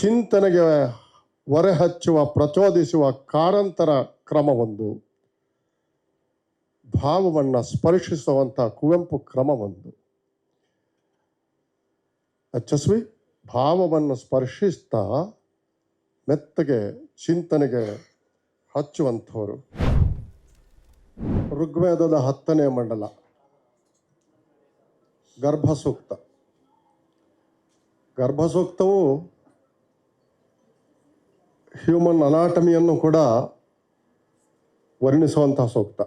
ಚಿಂತನೆಗೆ ಹೊರೆಹಚ್ಚುವ ಪ್ರಚೋದಿಸುವ ಕಾರಂತರ ಕ್ರಮವೊಂದು. ಭಾವವನ್ನು ಸ್ಪರ್ಶಿಸುವಂಥ ಕುವೆಂಪು ಕ್ರಮವೊಂದು. ಯಶಸ್ವಿ ಭಾವವನ್ನು ಸ್ಪರ್ಶಿಸ್ತಾ ಮೆತ್ತಗೆ ಚಿಂತನೆಗೆ ಹಚ್ಚುವಂಥವರು. ಋಗ್ವೇದದ ಹತ್ತನೇ ಮಂಡಲ. ಗರ್ಭಸೂಕ್ತ. ಗರ್ಭಸೂಕ್ತವು ಹ್ಯೂಮನ್ ಅನಾಟಮಿಯನ್ನು ಕೂಡ ವರ್ಣಿಸುವಂತಹ ಸೂಕ್ತ.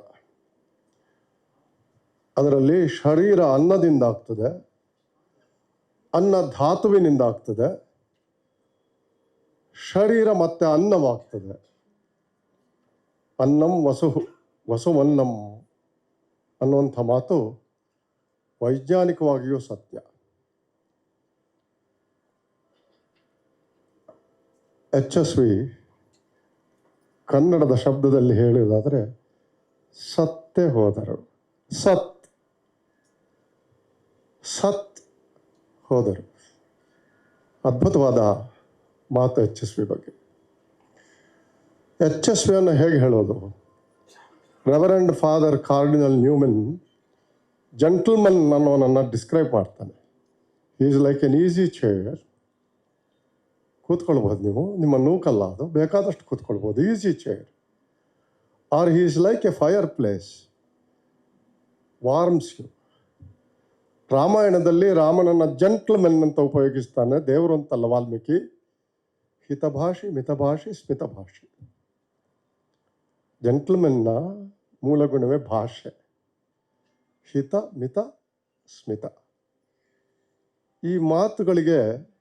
ಅದರಲ್ಲಿ ಶರೀರ ಅನ್ನದಿಂದ ಆಗ್ತದೆ, ಅನ್ನ ಧಾತುವಿನಿಂದ ಆಗ್ತದೆ, ಶರೀರ ಮತ್ತೆ ಅನ್ನವಾಗ್ತದೆ ಅನ್ನಂ ವಸು ವಸುವನ್ನಂ ಅನ್ನುವಂಥ ಮಾತು ವೈಜ್ಞಾನಿಕವಾಗಿಯೂ ಸತ್ಯ. ಎಚ್ ಎಸ್ ವಿ ಕನ್ನಡದ ಶಬ್ದದಲ್ಲಿ ಹೇಳುವುದಾದರೆ ಸತ್ತೇ ಹೋದರು. ಸತ್. ಸತ್ ಹೋದರು. ಅದ್ಭುತವಾದ ಮಾತು ಎಚ್ ಎಸ್ ವಿ ಬಗ್ಗೆ. ಎಚ್ ಎಸ್ ವಿಯನ್ನು ಹೇಗೆ ಹೇಳೋದು? Reverend father cardinal Newman gentleman ಅನ್ನೋನನ್ನು describe ಮಾಡ್ತಾನೆ. Is like an easy chair ಕೂತ್ಕೊಳ್ಬೋದು ನೀವು. ನಿಮ್ಮ ನೂಕಲ್ಲ ಅದು. ಬೇಕಾದಷ್ಟು ಕೂತ್ಕೊಳ್ಬೋದು easy chair or he is like a fireplace warms you ರಾಮಾಯಣದಲ್ಲಿ ರಾಮನನ್ನ ಜಂಟ್ಲ್ಮೆನ್ ಅಂತ ಉಪಯೋಗಿಸ್ತಾನೆ. ದೇವರು ಅಂತಲ್ಲ ವಾಲ್ಮೀಕಿ. ಹಿತಭಾಷಿ, ಮಿತಭಾಷಿ, ಸ್ಮಿತಭಾಷಿ. ಜಂಟ್ಲ್ಮೆನ್ನ ಮೂಲ ಗುಣವೇ ಭಾಷೆ. ಹಿತ, ಮಿತ, ಸ್ಮಿತ. ಈ ಮಾತುಗಳಿಗೆ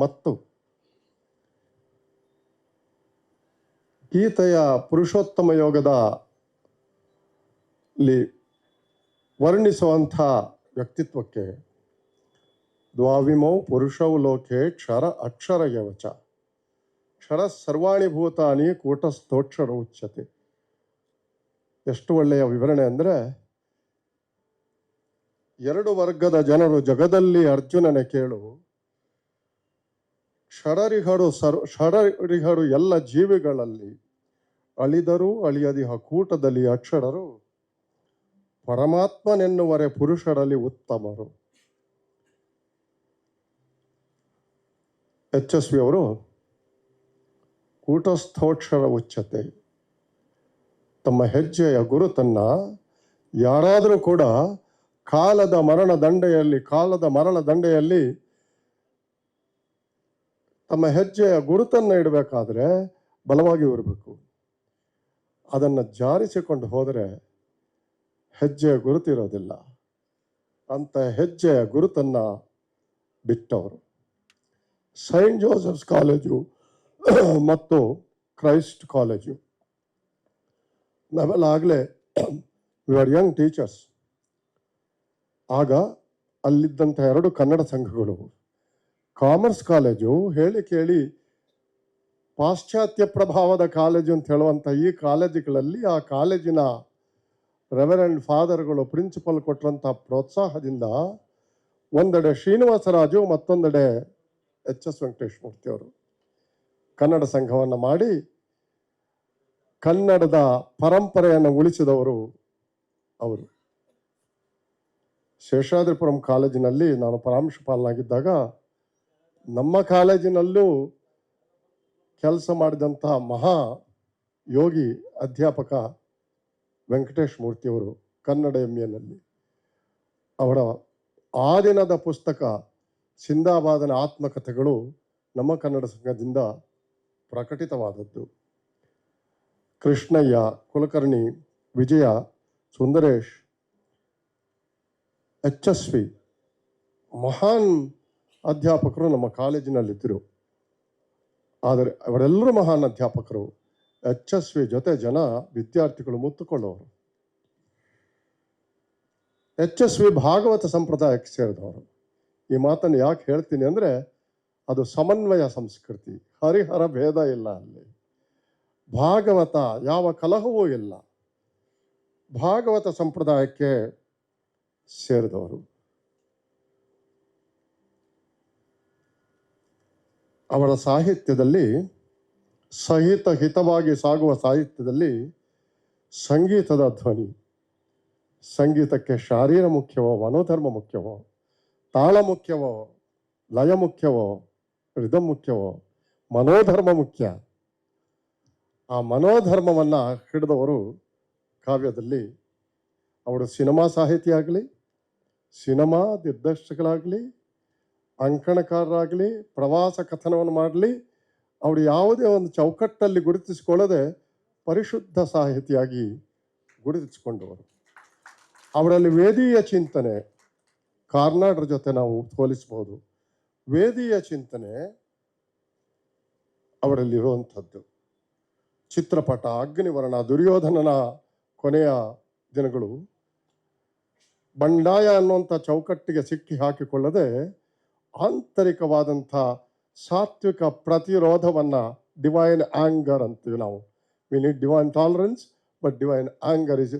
ಮತ್ತು ಗೀತೆಯ ಪುರುಷೋತ್ತಮ ಯೋಗದ ವರ್ಣಿಸುವಂಥ ವ್ಯಕ್ತಿತ್ವಕ್ಕೆ ದ್ವಾವಿಮೌ ಪುರುಷೌ ಲೋಕೆ ಕ್ಷರ ಅಕ್ಷರ ಯವಚ ಕ್ಷರ ಸರ್ವಾಣಿ ಭೂತಾನಿ ಕೂಟಸ್ಥೋಕ್ಷರ ಉಚ್ಯತೆ. ಎಷ್ಟು ಒಳ್ಳೆಯ ವಿವರಣೆ ಅಂದರೆ, ಎರಡು ವರ್ಗದ ಜನರು ಜಗದಲ್ಲಿ ಅರ್ಜುನನ ಕೇಳು ಷಡರಿಹರು ಸರ್, ಷಡರಿಹರು ಎಲ್ಲ ಜೀವಿಗಳಲ್ಲಿ ಅಳಿದರೂ ಅಳಿಯದಿಹ ಕೂಟದಲ್ಲಿ ಅಕ್ಷರರು, ಪರಮಾತ್ಮನೆನ್ನುವರೆ ಪುರುಷರಲ್ಲಿ ಉತ್ತಮರು. ಯಶಸ್ವಿ ಅವರು, ಕೂಟಸ್ಥೋಕ್ಷರ ಉಚ್ಚತೆ, ತಮ್ಮ ಹೆಜ್ಜೆಯ ಗುರುತನ್ನ ಯಾರಾದರೂ ಕೂಡ ಕಾಲದ ಮರಣ ದಂಡೆಯಲ್ಲಿ, ಕಾಲದ ಮರಣ ದಂಡೆಯಲ್ಲಿ ತಮ್ಮ ಹೆಜ್ಜೆಯ ಗುರುತನ್ನು ಇಡಬೇಕಾದ್ರೆ ಬಲವಾಗಿ ಇರಬೇಕು ಅದನ್ನು ಜಾರಿಸಿಕೊಂಡು ಹೋದರೆ ಹೆಜ್ಜೆಯ ಗುರುತಿರೋದಿಲ್ಲ ಅಂತ ಹೆಜ್ಜೆಯ ಗುರುತನ್ನು ಬಿಟ್ಟವರು. ಸೈಂಟ್ ಜೋಸೆಫ್ಸ್ ಕಾಲೇಜು ಮತ್ತು ಕ್ರೈಸ್ಟ್ ಕಾಲೇಜು ನಾವೆಲ್ಲ ಆಗಲೇ ವಿ ಆರ್ ಯಂಗ್ ಟೀಚರ್ಸ್ ಆಗ ಅಲ್ಲಿದ್ದಂಥ ಎರಡು ಕನ್ನಡ ಸಂಘಗಳು ಕಾಮರ್ಸ್ ಕಾಲೇಜು, ಹೇಳಿ ಕೇಳಿ, ಪಾಶ್ಚಾತ್ಯ ಪ್ರಭಾವದ ಕಾಲೇಜು ಅಂತ ಹೇಳುವಂಥ ಈ ಕಾಲೇಜುಗಳಲ್ಲಿ ಆ ಕಾಲೇಜಿನ ರೆವರೆಂಡ್ ಫಾದರ್ಗಳು, ಪ್ರಿನ್ಸಿಪಲ್ ಕೊಟ್ಟರಂಥ ಪ್ರೋತ್ಸಾಹದಿಂದ ಒಂದೆಡೆ ಶ್ರೀನಿವಾಸರಾಜು, ಮತ್ತೊಂದೆಡೆ ಎಚ್ ಎಸ್ ವೆಂಕಟೇಶ್ ಮೂರ್ತಿ ಅವರು ಕನ್ನಡ ಸಂಘವನ್ನು ಮಾಡಿ ಕನ್ನಡದ ಪರಂಪರೆಯನ್ನು ಉಳಿಸಿದವರು ಅವರು. ಶೇಷಾದ್ರಿಪುರಂ ಕಾಲೇಜಿನಲ್ಲಿ ನಾನು ಪರಾಂಶಪಾಲನಾಗಿದ್ದಾಗ ನಮ್ಮ ಕಾಲೇಜಿನಲ್ಲೂ ಕೆಲಸ ಮಾಡಿದಂತಹ ಮಹಾ ಯೋಗಿ ಅಧ್ಯಾಪಕ ವೆಂಕಟೇಶ್ ಮೂರ್ತಿಯವರು ಕನ್ನಡ ಎಂ ಎನಲ್ಲಿ ಅವರ ಆ ದಿನದ ಪುಸ್ತಕ ಸಿಂದಾಬಾದನ ಆತ್ಮಕಥೆಗಳು ನಮ್ಮ ಕನ್ನಡ ಸಂಘದಿಂದ ಪ್ರಕಟಿತವಾದದ್ದು. Krishnaiah, Kulkarni, Vijaya, Sundaresh H S V ಮಹಾನ್ ಅಧ್ಯಾಪಕರು ನಮ್ಮ ಕಾಲೇಜಿನಲ್ಲಿದ್ದರು. ಆದರೆ ಅವರೆಲ್ಲರೂ ಮಹಾನ್ ಅಧ್ಯಾಪಕರು. ಎಚ್ ಎಸ್ ವಿ ಜೊತೆ ಜನ ವಿದ್ಯಾರ್ಥಿಗಳು ಮುತ್ತುಕೊಳ್ಳೋರು. ಎಚ್ ಎಸ್ ವಿ ಭಾಗವತ ಸಂಪ್ರದಾಯಕ್ಕೆ ಸೇರಿದವರು. ಈ ಮಾತನ್ನು ಯಾಕೆ ಹೇಳ್ತೀನಿ ಅಂದರೆ, ಅದು ಸಮನ್ವಯ ಸಂಸ್ಕೃತಿ. ಹರಿಹರ ಭೇದ ಇಲ್ಲ ಅಲ್ಲಿ. ಭಾಗವತ ಯಾವ ಕಲಹವೂ ಇಲ್ಲ. ಭಾಗವತ ಸಂಪ್ರದಾಯಕ್ಕೆ ಸೇರಿದವರು. ಅವರ ಸಾಹಿತ್ಯದಲ್ಲಿ ಸಹಿತ ಹಿತವಾಗಿ ಸಾಗುವ ಸಾಹಿತ್ಯದಲ್ಲಿ ಸಂಗೀತದ ಧ್ವನಿ, ಸಂಗೀತಕ್ಕೆ ಶಾರೀರ ಮುಖ್ಯವೋ, ಮನೋಧರ್ಮ ಮುಖ್ಯವೋ, ತಾಳ ಮುಖ್ಯವೋ, ಲಯ ಮುಖ್ಯವೋ, ರಿದಮ್ ಮುಖ್ಯವೋ, ಮನೋಧರ್ಮ ಮುಖ್ಯ. ಆ ಮನೋಧರ್ಮವನ್ನು ಹಿಡಿದವರು ಕಾವ್ಯದಲ್ಲಿ ಅವರು ಸಿನಿಮಾ ಸಾಹಿತಿಯಾಗಲಿ, ಸಿನಿಮಾ ದಿಗ್ದರ್ಶಕರಾಗಲಿ ಅಂಕಣಕಾರರಾಗಲಿ, ಪ್ರವಾಸ ಕಥನವನ್ನು ಮಾಡಲಿ, ಅವರು ಯಾವುದೇ ಒಂದು ಚೌಕಟ್ಟಲ್ಲಿ ಗುರುತಿಸಿಕೊಳ್ಳದೆ ಪರಿಶುದ್ಧ ಸಾಹಿತಿಯಾಗಿ ಗುರುತಿಸಿಕೊಂಡವರು. ಅವರಲ್ಲಿ ವೇದೀಯ ಚಿಂತನೆ, ಕಾರ್ನಾಡರ ಜೊತೆ ನಾವು ಹೋಲಿಸಬಹುದು ವೇದೀಯ ಚಿಂತನೆ ಅವರಲ್ಲಿರುವಂಥದ್ದು. ಚಿತ್ರಪಟ, ಅಗ್ನಿವರ್ಣ, ದುರ್ಯೋಧನನ ಕೊನೆಯ ದಿನಗಳು. ಬಂಡಾಯ ಅನ್ನುವಂಥ ಚೌಕಟ್ಟಿಗೆ ಸಿಕ್ಕಿ ಹಾಕಿಕೊಳ್ಳದೆ ಆಂತರಿಕವಾದಂಥ ಸಾತ್ವಿಕ ಪ್ರತಿರೋಧವನ್ನ ಡಿವೈನ್ ಆಂಗರ್ ಅಂತೀವಿ ನಾವು we need divine tolerance but divine anger is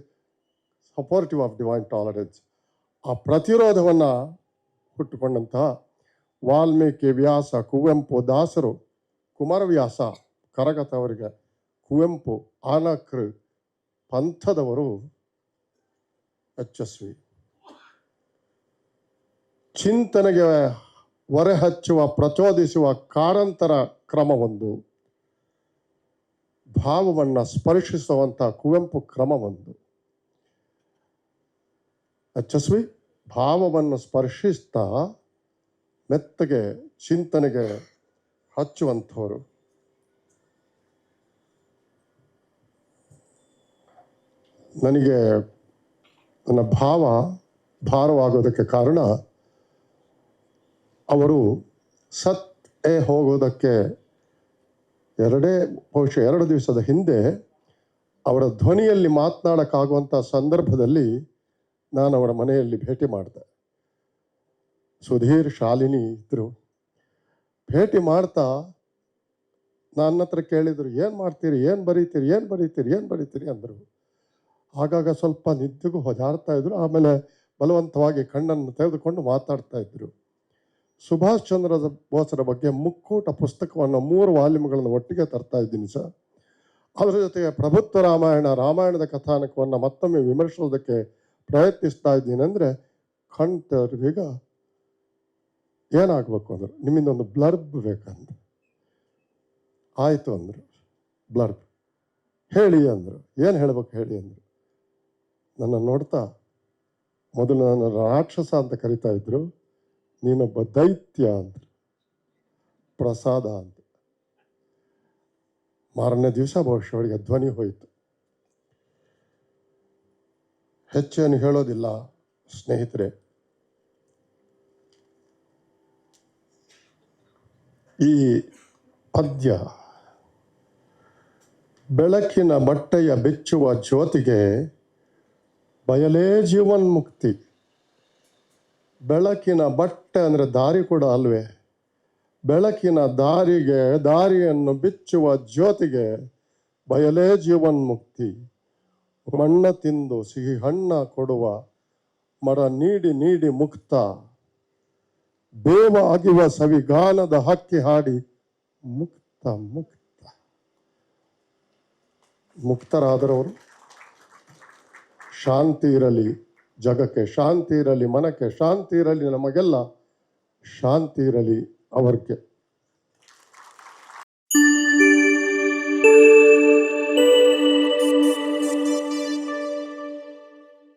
supportive of divine tolerance ಆ ಪ್ರತಿರೋಧವನ್ನ ಹುಟ್ಟುಕೊಂಡಂತಹ ವಾಲ್ಮೀಕಿ ವ್ಯಾಸ ಕುವೆಂಪು ದಾಸರು ಕುಮಾರವ್ಯಾಸ ಕರಗತ ಅವರಿಗೆ ಕುವೆಂಪು ಆನಕ್ರು ಪಂಥದವರು ಯಶಸ್ವಿ ಚಿಂತನೆಗೆ ಹೊರೆಹಚ್ಚುವ ಪ್ರಚೋದಿಸುವ ಕಾರಂತರ ಕ್ರಮವೊಂದು. ಭಾವವನ್ನು ಸ್ಪರ್ಶಿಸುವಂಥ ಕುವೆಂಪು ಕ್ರಮವೊಂದು. ಯಶಸ್ವಿ ಭಾವವನ್ನು ಸ್ಪರ್ಶಿಸ್ತಾ ಮೆತ್ತಗೆ ಚಿಂತನೆಗೆ ಹಚ್ಚುವಂಥವರು. ನನಗೆ ನನ್ನ ಭಾವ ಭಾರವಾಗೋದಕ್ಕೆ ಕಾರಣ ಅವರು ಸತ್ ಹೋಗೋದಕ್ಕೆ ಎರಡೇ ಬಹುಶಃ ಎರಡು ದಿವಸದ ಹಿಂದೆ ಅವರ ಧ್ವನಿಯಲ್ಲಿ ಮಾತನಾಡೋಕ್ಕಾಗುವಂಥ ಸಂದರ್ಭದಲ್ಲಿ ನಾನು ಅವರ ಮನೆಯಲ್ಲಿ ಭೇಟಿ ಮಾಡಿದೆ. ಸುಧೀರ್, ಶಾಲಿನಿ ಇದ್ದರು ಭೇಟಿ ಮಾಡ್ತಾ ನನ್ನ ಹತ್ರ ಕೇಳಿದ್ರು, ಏನು ಮಾಡ್ತೀರಿ? ಏನು ಬರೀತೀರಿ? ಏನು ಬರೀತೀರಿ? ಏನು ಬರೀತೀರಿ? ಅಂದರು. ಆಗಾಗ ಸ್ವಲ್ಪ ನಿದ್ದೆಗೂ ಹೊದಾಡ್ತಾ ಇದ್ರು. ಆಮೇಲೆ ಬಲವಂತವಾಗಿ ಕಣ್ಣನ್ನು ತೆಗೆದುಕೊಂಡು ಮಾತಾಡ್ತಾ ಇದ್ರು. ಸುಭಾಷ್ ಚಂದ್ರ ಬೋಸರ ಬಗ್ಗೆ ಮುಕ್ಕೂಟ ಪುಸ್ತಕವನ್ನು ಮೂರು ವಾಲ್ಯೂಮ್ಗಳನ್ನು ಒಟ್ಟಿಗೆ ತರ್ತಾ ಇದ್ದೀನಿ, ಸರ್. ಅದರ ಜೊತೆಗೆ ಪ್ರಭುತ್ವ ರಾಮಾಯಣ, ರಾಮಾಯಣದ ಕಥಾನಕವನ್ನು ಮತ್ತೊಮ್ಮೆ ವಿಮರ್ಶಿಸೋದಕ್ಕೆ ಪ್ರಯತ್ನಿಸ್ತಾ ಇದ್ದೀನಿ ಅಂದರೆ ಕಣ್ತರ್ವೀಗ ಏನಾಗಬೇಕು ಅಂದರು ನಿಮ್ಮಿಂದ ಒಂದು ಬ್ಲರ್ಬ್ ಬೇಕಂತ ಆಯಿತು ಅಂದರು ಬ್ಲರ್ಬ್. ಹೇಳಿ ಅಂದರು, ಏನು ಹೇಳಬೇಕು ಹೇಳಿ ಅಂದರು, ನನ್ನ ನೋಡ್ತಾ ಮೊದಲು ನನ್ನ ರಾಕ್ಷಸ ಅಂತ ಕರಿತಾ ಇದ್ರು. ನೀನೊಬ್ಬ ದೈತ್ಯ ಅಂತ ಪ್ರಸಾದ ಅಂತ ಮಾರನೇ ದಿವಸ ಬಹುಶಃ ಅವರಿಗೆ ಧ್ವನಿ ಹೋಯಿತು. ಹೆಚ್ಚೇನು ಹೇಳೋದಿಲ್ಲ ಸ್ನೇಹಿತರೆ. ಈ ಪದ್ಯ ಬೆಳಕಿನ ಬಟ್ಟೆಯ ಬೆಚ್ಚುವ ಜ್ಯೋತಿಗೆ ಬಯಲೇ ಜೀವನ್ಮುಕ್ತಿ. ಬೆಳಕಿನ ಬಟ್ಟೆ ಅಂದರೆ ದಾರಿ ಕೂಡ ಅಲ್ವೇ? ಬೆಳಕಿನ ದಾರಿಗೆ, ದಾರಿಯನ್ನು ಬಿಚ್ಚುವ ಜ್ಯೋತಿಗೆ ಬಯಲೇ ಜೀವನ್ಮುಕ್ತಿ. ಮಣ್ಣ ತಿಂದು ಸಿಹಿ ಹಣ್ಣ ಕೊಡುವ, ಮರ ನೀಡಿ ನೀಡಿ ಮುಕ್ತ. ದೇವ ಅಗಿವ ಸವಿಗಾನದ ಹಕ್ಕಿ ಹಾಡಿ ಮುಕ್ತ ಮುಕ್ತ. ಮುಕ್ತರಾದರವರು? ಶಾಂತಿ ಇರಲಿ. ಜಗಕ್ಕೆ ಶಾಂತಿ ಇರಲಿ ಮನಕ್ಕೆ ಶಾಂತಿ ಇರಲಿ ನಮಗೆಲ್ಲ ಶಾಂತಿ ಇರಲಿ ಅವರಿಗೆ.